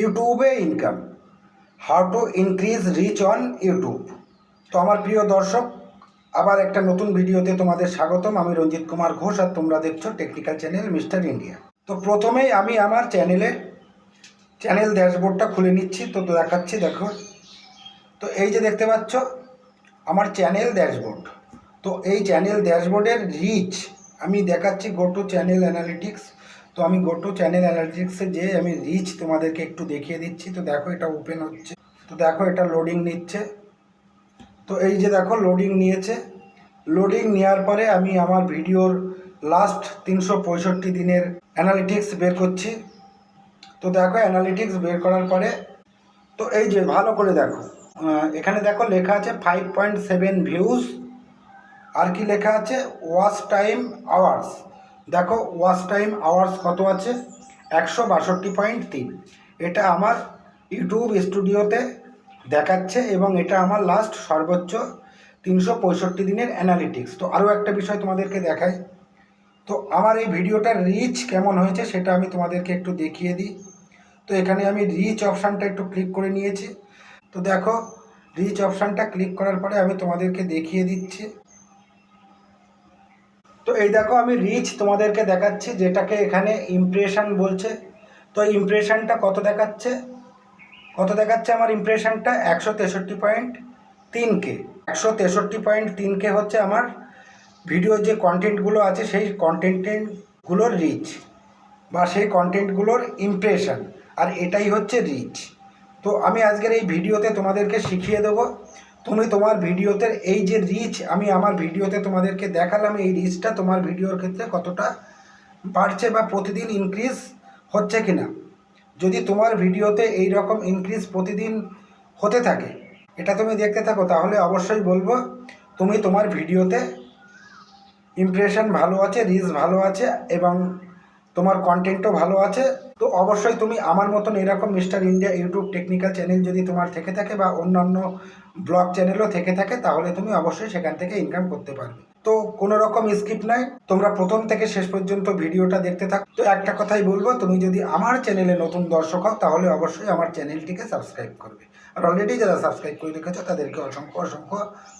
ইউটিউবে income how to increase reach on YouTube তো আমার প্রিয় দর্শক, আবার একটা নতুন ভিডিওতে তোমাদের স্বাগতম। আমি রঞ্জিত কুমার ঘোষ আর তোমরা দেখছ টেকনিক্যাল চ্যানেল মিস্টার ইন্ডিয়া তো প্রথমেই আমি আমার চ্যানেলে চ্যানেল ড্যাশবোর্ডটা খুলে নিচ্ছি। তো দেখাচ্ছি, দেখো। তো এই যে দেখতে পাচ্ছ, আমার চ্যানেল ড্যাশবোর্ড তো এই চ্যানেল ড্যাশবোর্ডের রিচ আমি দেখাচ্ছি গো টু চ্যানেল অ্যানালিটিক্স তো আমি গোটো চ্যানেল অ্যানালিটিক্সে যে আমি রিচ তোমাদেরকে একটু দেখিয়ে দিচ্ছি। তো দেখো এটা ওপেন হচ্ছে। তো দেখো এটা লোডিং নিচ্ছে। তো এই যে দেখো লোডিং নিয়েছে। লোডিং নেওয়ার পরে আমি আমার ভিডিওর লাস্ট তিনশো পঁয়ষট্টি দিনের অ্যানালিটিক্স বের করছি। তো দেখো অ্যানালিটিক্স বের করার পরে, তো এই যে ভালো করে দেখো। এখানে দেখো লেখা আছে ফাইভ পয়েন্ট সেভেন ভিউজ আর কি লেখা আছে? ওয়াচ টাইম আওয়ার্স দেখো ওয়াচ টাইম আওয়ার্স কত আছে? একশো বাষট্টি পয়েন্ট তিন। এটা আমার ইউটিউব স্টুডিওতে দেখাচ্ছে এবং এটা আমার লাস্ট সর্বোচ্চ তিনশো পঁয়ষট্টি দিনের অ্যানালিটিক্স তো আরও একটা বিষয় তোমাদেরকে দেখাই। তো আমার এই ভিডিওটার রিচ কেমন হয়েছে সেটা আমি তোমাদেরকে একটু দেখিয়ে দিই। তো এখানে আমি রিচ অপশানটা একটু ক্লিক করে নিয়েছি। তো দেখো রিচ অপশানটা ক্লিক করার পরে আমি তোমাদেরকে দেখিয়ে দিচ্ছি। তো এই দেখো আমি রিচ তোমাদেরকে দেখাচ্ছি, যেটাকে এখানে ইমপ্রেশন বলছে। তো ইমপ্রেশনটা কত দেখাচ্ছে? কত দেখাচ্ছে আমার ইমপ্রেশনটা একশো তেষট্টি পয়েন্ট তিন কে একশো তেষট্টি পয়েন্ট তিন কে হচ্ছে আমার ভিডিওর যে কন্টেন্টগুলো আছে, সেই কন্টেন্টগুলোর রিচ বা সেই কন্টেন্টগুলোর ইমপ্রেশন আর এটাই হচ্ছে রিচ তো আমি আজকের এই ভিডিওতে তোমাদেরকে শিখিয়ে দেবো তুমি তোমার ভিডিওতে এই যে রিচ আমি আমার ভিডিওতে তোমাদেরকে দেখালাম এই রিচটা তোমার ভিডিওর ক্ষেত্রে কতটা বাড়ছে বা প্রতিদিন ইনক্রিজ হচ্ছে কি না যদি তোমার ভিডিওতে এই রকম ইনক্রিজ প্রতিদিন হতে থাকে, এটা তুমি দেখতে থাকো, তাহলে অবশ্যই বলব, তুমি তোমার ভিডিওতে ইমপ্রেশন ভালো আছে রিচ ভালো আছে এবং তোমার কন্টেন্টও ভালো আছে। তো অবশ্যই তুমি আমার মতন এরকম Mr India YouTube technical channel যদি তোমার থেকে থাকে বা অন্যান্য ব্লগ চ্যানেলও থেকে থাকে, তাহলে তুমি অবশ্যই সেখান থেকে ইনকাম করতে পারবে। তো কোনো রকম স্কিপ নাই। তোমরা প্রথম থেকে শেষ পর্যন্ত ভিডিওটা দেখতে থাক। তো একটা কথাই বলব, তুমি যদি আমার চ্যানেলে নতুন দর্শক হও, তাহলে অবশ্যই আমার চ্যানেলটিকে সাবস্ক্রাইব করবে। আর অলরেডি যারা সাবস্ক্রাইব করে রেখেছো, তাদেরকে অসংখ্য অসংখ্য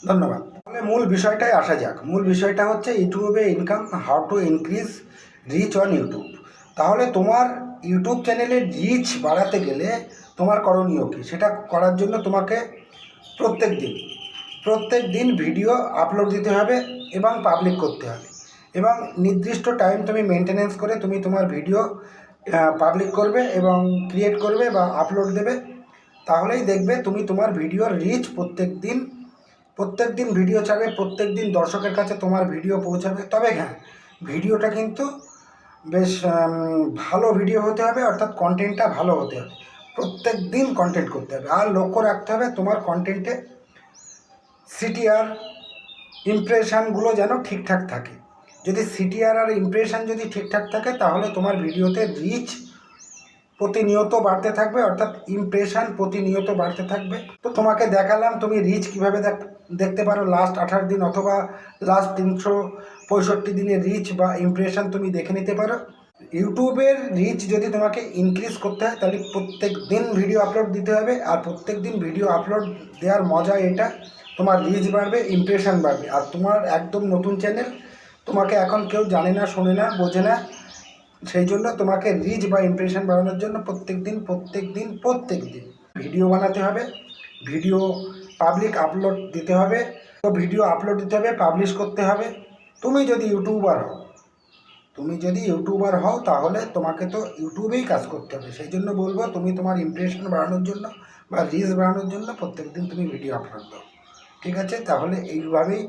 ধন্যবাদ। তাহলে মূল বিষয়টায় আসা যাক। মূল বিষয়টা হচ্ছে, ইউটিউবে income how to increase reach on YouTube তাহলে তোমার ইউটিউব চ্যানেলের রিচ বাড়াতে গেলে তোমার করণীয় কী? সেটা করার জন্য তোমাকে প্রত্যেক দিন প্রত্যেক দিন ভিডিও আপলোড দিতে হবে এবং পাবলিক করতে হবে। এবং নির্দিষ্ট টাইম তুমি মেনটেনেন্স করে তুমি তোমার ভিডিও পাবলিক করবে এবং ক্রিয়েট করবে বা আপলোড দেবে। তাহলেই দেখবে তুমি তোমার ভিডিওর রিচ প্রত্যেক দিন প্রত্যেক দিন ভিডিও ছাড়বে, প্রত্যেক দিন দর্শকের কাছে তোমার ভিডিও পৌঁছাবে। তবে হ্যাঁ ভিডিওটা কিন্তু বেশ ভালো ভিডিও হতে হবে, অর্থাৎ কন্টেন্টটা ভালো হতে হবে। প্রত্যেক দিন কন্টেন্ট করতে হবে। আর লক্ষ্য রাখতে হবে, তোমার কন্টেন্টে সিটিআর ইমপ্রেশানগুলো যেন ঠিকঠাক থাকে। যদি সিটিআর আর ইমপ্রেশান যদি ঠিকঠাক থাকে, তাহলে তোমার ভিডিওতে রিচ প্রতিনিয়ত বাড়তে থাকবে, অর্থাৎ ইমপ্রেশন প্রতিনিয়ত বাড়তে থাকবে। তো তোমাকে দেখালাম তুমি রিচ কীভাবে দেখ- দেখতে পারো লাস্ট আঠাশ দিন অথবা লাস্ট তিনশো পঁয়ষট্টি দিনের রিচ বা ইমপ্রেশন তুমি দেখে নিতে পারো। ইউটিউবের রিচ যদি তোমাকে ইনক্রিজ করতে হয়, তাহলে প্রত্যেক দিন ভিডিও আপলোড দিতে হবে আর প্রত্যেক দিন ভিডিও আপলোড দেওয়ার মজা এটা, তোমার রিচ বাড়বে ইমপ্রেশন বাড়বে। আর তোমার একদম নতুন চ্যানেল তোমাকে এখন কেউ জানে না, শোনে না, বোঝে না সেই জন্য তোমাকে রিচ বা ইমপ্রেশন বাড়ানোর জন্য প্রত্যেক দিন প্রত্যেক দিন প্রত্যেক দিন ভিডিও বানাতে হবে। ভিডিও পাবলিক আপলোড দিতে হবে। তো ভিডিও আপলোড দিতে হবে পাবলিশ করতে হবে। তুমি যদি ইউটিউবার হও, তুমি যদি ইউটিউবার হও, তাহলে তোমাকে তো ইউটিউবেই কাজ করতে হবে। সেই জন্য বলব, তুমি তোমার ইমপ্রেশন বাড়ানোর জন্য বা রিচ বাড়ানোর জন্য প্রত্যেক দিন তুমি ভিডিও আপলোড দাও। ঠিক আছে? তাহলে এইভাবেই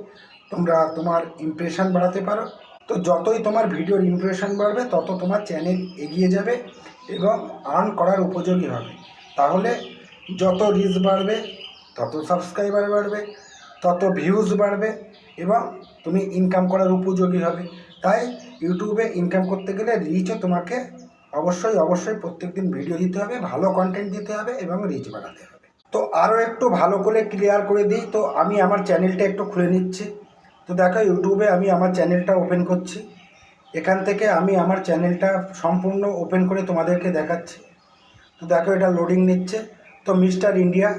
তোমরা তোমার ইমপ্রেশন বাড়াতে পারো। তো যতই তোমার ভিডিওর ইমপ্রেশন বাড়বে, তত তোমার চ্যানেল এগিয়ে যাবে এবং আর্ন করার উপযোগী হবে। তাহলে যত রিচ বাড়বে, তত সাবস্ক্রাইবার বাড়বে, তত ভিউজ বাড়বে এবং তুমি ইনকাম করার উপযোগী হবে। তাই ইউটিউবে ইনকাম করতে গেলে রিচও তোমাকে অবশ্যই অবশ্যই প্রত্যেকদিন ভিডিও দিতে হবে, ভালো কন্টেন্ট দিতে হবে এবং রিচ বাড়াতে হবে। তো আরও একটু ভালো করে ক্লিয়ার করে দিই। তো আমি আমার চ্যানেলটা একটু খুলে নিচ্ছি। তো দেখো, ইউটিউবে আমি আমার চ্যানেলটা ওপেন করছি। এখান থেকে আমি আমার চ্যানেলটা সম্পূর্ণ ওপেন করে তোমাদেরকে দেখাচ্ছি। তো দেখো, এটা লোডিং নিচ্ছে। তো মিস্টার ইন্ডিয়া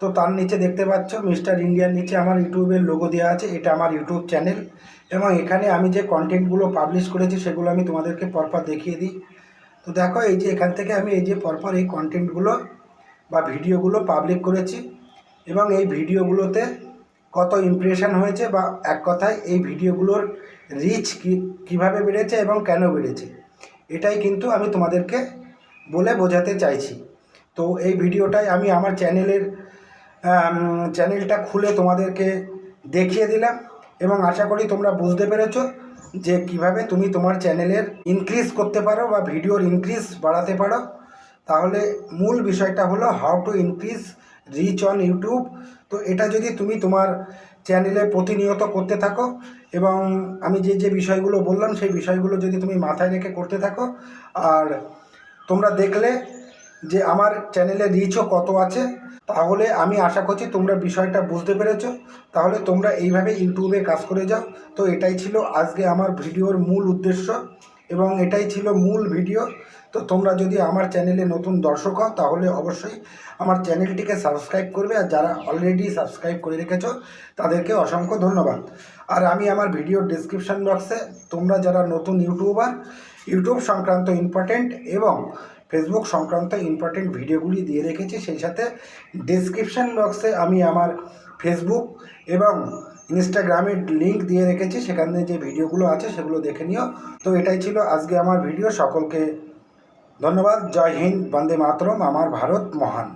তো তার নিচে দেখতে পাচ্ছ মিস্টার ইন্ডিয়ার নিচে আমার ইউটিউবের লোগো দেওয়া আছে। এটা আমার ইউটিউব চ্যানেল। এবং এখানে আমি যে কন্টেন্টগুলো পাবলিশ করেছি, সেগুলো আমি তোমাদেরকে পরপর দেখিয়ে দিই। তো দেখো, এই যে এখান থেকে আমি এই যে পরপর এই কন্টেন্টগুলো বা ভিডিওগুলো পাবলিক করেছি। এবং এই ভিডিওগুলোতে কত ইমপ্রেশন হয়েছে বা এক কথায় এই ভিডিওগুলোর রিচ কীভাবে বেড়েছে এবং কেন বেড়েছে? এটাই কিন্তু আমি তোমাদেরকে বলে বোঝাতে চাইছি। তো এই ভিডিওটাই আমি আমার চ্যানেলের চ্যানেলটা খুলে তোমাদেরকে দেখিয়ে দিলাম এবং আশা করি তোমরা বুঝতে পেরেছ যে কীভাবে তুমি তোমার চ্যানেলের ইনক্রিজ করতে পারো বা ভিডিওর ইনক্রিজ বাড়াতে পারো। তাহলে মূল বিষয়টা হলো how to increase reach on YouTube তো এটা যদি তুমি তোমার চ্যানেলে প্রতিনিয়ত করতে থাকো এবং আমি যে যে বিষয়গুলো বললাম, সেই বিষয়গুলো যদি তুমি মাথায় রেখে করতে থাকো, আর তোমরা দেখলে যে আমার চ্যানেলে রিচও কত আছে, তাহলে আমি আশা করছি তোমরা বিষয়টা বুঝতে পেরেছ। তাহলে তোমরা এইভাবে ইউটিউবে কাজ করে যাও। তো এটাই ছিল আজকে আমার ভিডিওর মূল উদ্দেশ্য। এবং এটাই ছিল মূল ভিডিও। তো তোমরা যদি আমার চ্যানেলে নতুন দর্শক হও, তাহলে অবশ্যই আমার চ্যানেলটিকে সাবস্ক্রাইব করবে। আর যারা অলরেডি সাবস্ক্রাইব করে রেখেছ, তাদেরকে অসংখ্য ধন্যবাদ। আর আমি আমার ভিডিওর ডিসক্রিপশান বক্সে তোমরা যারা নতুন ইউটিউবার ইউটিউব সংক্রান্ত ইম্পর্টেন্ট এবং ফেসবুক সংক্রান্ত ইম্পর্টেন্ট ভিডিওগুলি দিয়ে রেখেছি, সেই সাথে ডিসক্রিপশান বক্সে আমি আমার ফেসবুক এবং ইনস্টাগ্রামের লিঙ্ক দিয়ে রেখেছি, সেখানে যে ভিডিওগুলো আছে সেগুলো দেখে নিও। তো এটাই ছিল আজকে আমার ভিডিও সকলকে ধন্যবাদ। জয় হিন্দ, বন্দে মাতরম, আমার ভারত মহান।